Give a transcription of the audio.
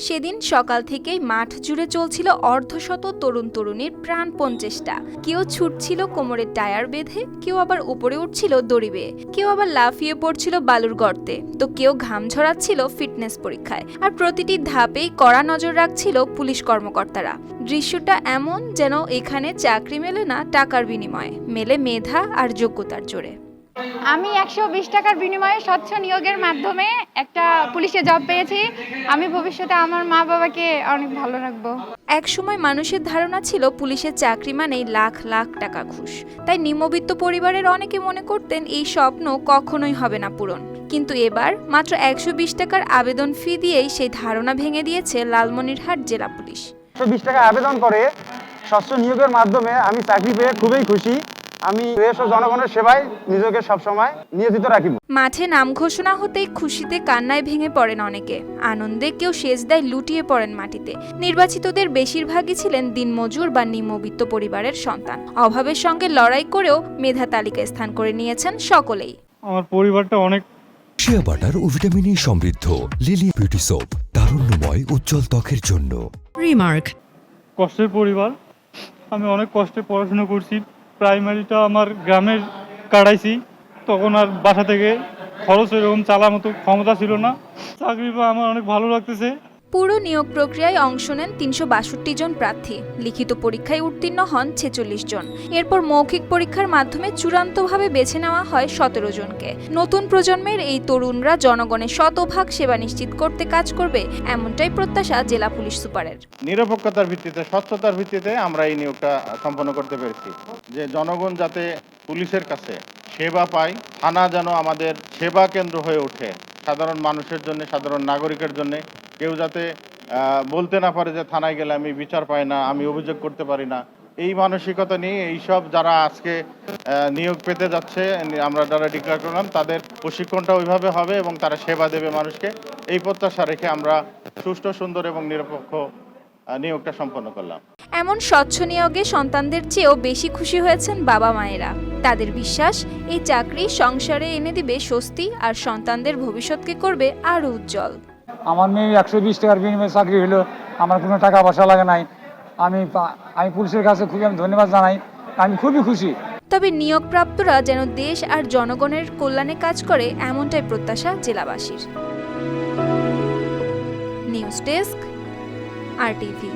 সেদিন সকাল থেকেই মাঠ জুড়ে চলছিল অর্ধশত তরুণ তরুণীর প্রাণপণ চেষ্টা। কেউ ছুটছিল কোমরের টায়ার বেঁধে, কেউ আবার উপরে উঠছিল দড়ি বেয়ে। কেউ আবার লাফিয়ে পড়ছিল বালুর গর্তে। তো কেউ ঘাম ঝরাচ্ছিল ফিটনেস পরীক্ষায়। আর প্রতিটি ধাপেই কড়া নজর রাখছিল পুলিশ কর্মকর্তারা। দৃশ্যটা এমন যেন এখানে চাকরি মেলে না, টাকার বিনিময়ে। মেলে মেধা আর যোগ্যতার জোরে। আমি একশো বিশ টাকার বিনিময়ে স্বচ্ছ নিয়োগের মাধ্যমে একটা পুলিশে জব পেয়েছি। আমি ভবিষ্যতে আমার মা বাবাকে অনেক ভালো রাখব। একসময় মানুষের ধারণা ছিল পুলিশের চাকরি মানেই লাখ লাখ টাকা ঘুষ। তাই নিম্নবিত্ত পরিবারের অনেকে মনে করতেন এই স্বপ্ন কখনোই হবে না পূরণ। কিন্তু এবার মাত্র একশো বিশ টাকার আবেদন ফি দিয়েই সেই ধারণা ভেঙে দিয়েছে লালমনিরহাট জেলা পুলিশ। একশো বিশ টাকা আবেদন করে স্বচ্ছ নিয়োগের মাধ্যমে আমি চাকরি পেয়ে খুবই খুশি। আমি দেশ ও জনগণের সেবায় নিজেকে সবসময় নিয়োজিত রাখিব। মাঠে নাম ঘোষণা হতেই খুশিতে কান্নায় ভেঙে পড়েন অনেকে। আনন্দে কেউ সেজদায় লুটিয়ে পড়েন মাটিতে। নির্বাচিতদের বেশিরভাগই ছিলেন দিনমজুর বা নিম্নবিত্ত পরিবারের সন্তান। অভাবের সঙ্গে লড়াই করেও মেধা তালিকায় স্থান করে নিয়েছেন সকলেই। আমার পরিবারটা অনেক শিয়া বাটার ও ভিটামিন ই সমৃদ্ধ। লিলি বিউটি সোপ তারুণ্যময় উজ্জ্বল ত্বকের জন্য। Remark. কষ্টের পরিবার। আমি অনেক কষ্টে পড়াশোনা করছি। প্রাইমারিটা আমার গ্রামের কাটাইছি। তখন আর বাসা থেকে খরচ এরকম চালার মতো ক্ষমতা ছিল না। চাকরি আমার অনেক ভালো লাগতেছে। পুরো নিয়োগ প্রক্রিয়ায় অংশ নেন তিনশো বাষট্টি জন প্রার্থী। লিখিত পরীক্ষায় উত্তীর্ণ হন ছেচল্লিশ জন। এরপর মৌখিক পরীক্ষার মাধ্যমে চূড়ান্তভাবে বেছে নেওয়া হয় সতেরো জনকে। নতুন প্রজন্মের এই তরুণরা জনগণের শতভাগ সেবা নিশ্চিত করতে কাজ করবে, এমনটাই প্রত্যাশা জেলা পুলিশ সুপারের। নিরপেক্ষতার ভিত্তিতে, স্বচ্ছতার ভিত্তিতে আমরা এই নিয়োগটা সম্পন্ন করতে পেরেছি। যে জনগণ যাতে পুলিশের কাছে সেবা পায়, থানা যেন আমাদের সেবা কেন্দ্র হয়ে ওঠে, সাধারণ মানুষের জন্য, সাধারণ নাগরিকের জন্য কেউ যাতে বলতে না পারে যে থানায় গেলে আমি বিচার পাই না, আমি অভিযোগ করতে পারি না। এই মানসিকতা নিয়ে এইসব যারা আজকে নিয়োগ পেতে যাচ্ছে, আমরা যারা ডিক্লেয়ার করলাম, তাদের প্রশিক্ষণটা ওইভাবে হবে এবং তারা সেবা দেবে মানুষকে। এই প্রত্যাশা রেখে আমরা সুষ্ঠু, সুন্দর এবং নিরপেক্ষ নিয়োগটা সম্পন্ন করলাম। এমন স্বচ্ছ নিয়োগে সন্তানদের চেয়েও বেশি খুশি হয়েছেন বাবা মায়েরা। তাদের বিশ্বাস, এই চাকরি সংসারে এনে দিবে স্বস্তি আর সন্তানদের ভবিষ্যৎকে করবে আরও উজ্জ্বল। আমার মেয়ে একশো বিশ টাকার বিনিময়ে চাকরি হলো, আমার কোনো টাকা পয়সা লাগে নাই। আমি আমি পুলিশের কাছে খুবই আমি ধন্যবাদ জানাই, আমি খুবই খুশি। তবে নিয়োগপ্রাপ্তরা যেন দেশ আর জনগণের কল্যাণে কাজ করে, এমনটাই প্রত্যাশা জেলাবাসীর। News desk, R TV